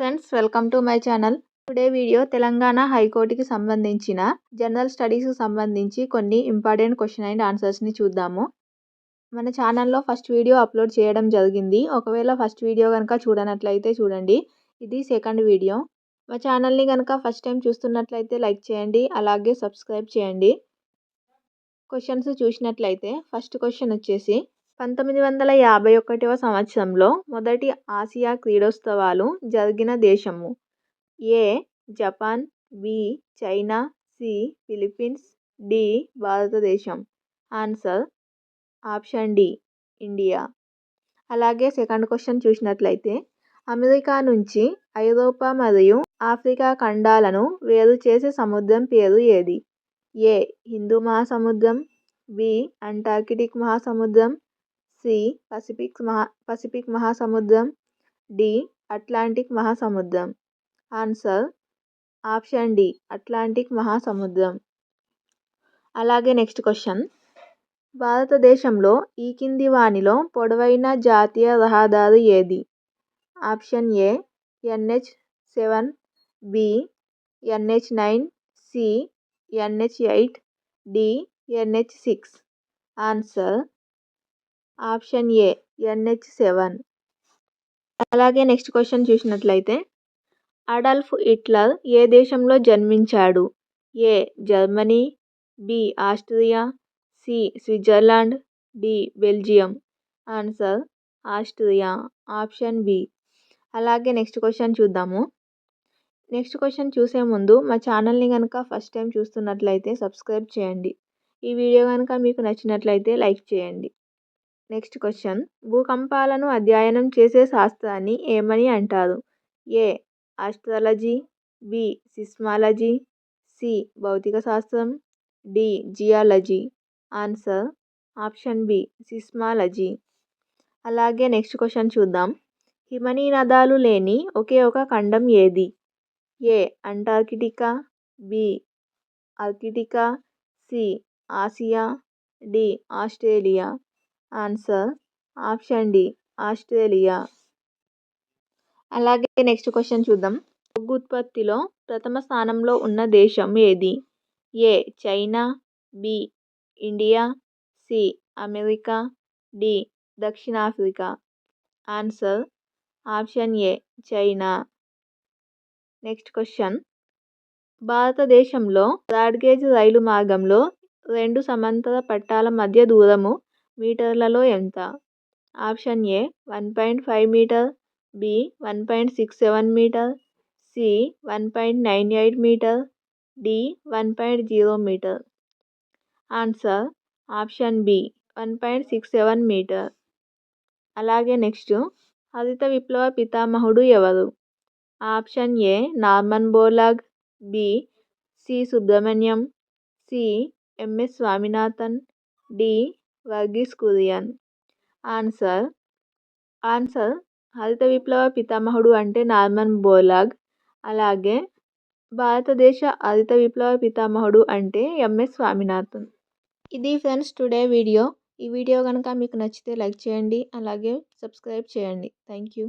Friends welcome to my channel. Today video Telangana హైకోర్టుకి సంబంధించిన general స్టడీస్కి సంబంధించి కొన్ని ఇంపార్టెంట్ క్వశ్చన్ అండ్ ఆన్సర్స్ని చూద్దాము. మన ఛానల్లో ఫస్ట్ వీడియో అప్లోడ్ చేయడం జరిగింది. ఒకవేళ ఫస్ట్ వీడియో కనుక చూడనట్లయితే చూడండి. ఇది సెకండ్ వీడియో. మా ఛానల్ని కనుక ఫస్ట్ టైం చూస్తున్నట్లయితే లైక్ చేయండి. అలాగే సబ్స్క్రైబ్ చేయండి. క్వశ్చన్స్ చూసినట్లయితే ఫస్ట్ క్వశ్చన్ వచ్చేసి పంతొమ్మిది వందల యాభై ఒకటవ సంవత్సరంలో మొదటి ఆసియా క్రీడోత్సవాలు జరిగిన దేశము. A Japan B China C Philippines D భారతదేశం. Answer option D India. అలాగే సెకండ్ క్వశ్చన్ చూసినట్లయితే అమెరికా నుంచి ఐరోపా మరియు ఆఫ్రికా ఖండాలను వేరు చేసే సముద్రం పేరు ఏది? ఏ హిందూ మహాసముద్రం బి అంటార్కిటిక్ మహాసముద్రం సి పసిఫిక్ మహా పసిఫిక్ మహాసముద్రం డి అట్లాంటిక్ మహాసముద్రం. ఆన్సర్ ఆప్షన్ డి అట్లాంటిక్ మహాసముద్రం. అలాగే నెక్స్ట్ క్వశ్చన్. భారతదేశంలో ఈ కింది వానిలో పొడవైన జాతీయ రహదారి ఏది? Option A NH seven B NH nine C NH eight D NH six. Answer option A NH seven. అలాగే నెక్స్ట్ క్వశ్చన్ చూసినట్లయితే అడల్ఫ్ హిట్లర్ ఏ దేశంలో జన్మించాడు? A Germany B Austria C Switzerland D Belgium. Answer Austria. Option B. అలాగే next question చూద్దాము. Next question చూసే ముందు మా ఛానల్ని కనుక ఫస్ట్ టైం చూస్తున్నట్లయితే సబ్స్క్రైబ్ చేయండి. ఈ వీడియో కనుక మీకు నచ్చినట్లయితే లైక్ చేయండి. Next question. భూకంపాలను అధ్యయనం చేసే శాస్త్రాన్ని ఏమని అంటారు? A. Astrology B. Seismology C. భౌతిక శాస్త్రం D. Geology. Answer option B. Seismology. అలాగే నెక్స్ట్ క్వశ్చన్ చూద్దాం. హిమనీ నదాలు లేని ఒకే ఒక ఖండం ఏది? A. Antarctica B. Arctica C. Asia D. Australia. Answer option D Australia. అలాగే నెక్స్ట్ క్వశ్చన్ చూద్దాం. బొగ్గు ఉత్పత్తిలో ప్రథమ స్థానంలో ఉన్న దేశం ఏది? A China B India C America D దక్షిణాఫ్రికా. Answer option A China. Next question. భారతదేశంలో బ్రాడ్గేజ్ రైలు మార్గంలో రెండు సమాంతర పట్టాల మధ్య దూరము మీటర్లలో ఎంత? Option A one point five meter B one point six seven meter C one point nine eight meter D one point zero meter. Answer option B one point six seven meter. అలాగే next హరిత విప్లవ పితామహుడు ఎవరు? Option A Norman Borlaug B C Subramaniam C MS Swaminathan D Verghese Kurien answer. Answer. హరిత విప్లవ పితామహుడు అంటే Norman Borlaug అలాగే భారతదేశ హరిత విప్లవ పితామహుడు అంటే ఎంఎస్ స్వామినాథన్. ఇది ఫ్రెండ్స్ టుడే వీడియో. ఈ వీడియో కనుక మీకు నచ్చితే లైక్ చేయండి. అలాగే సబ్స్క్రైబ్ చేయండి. Thank you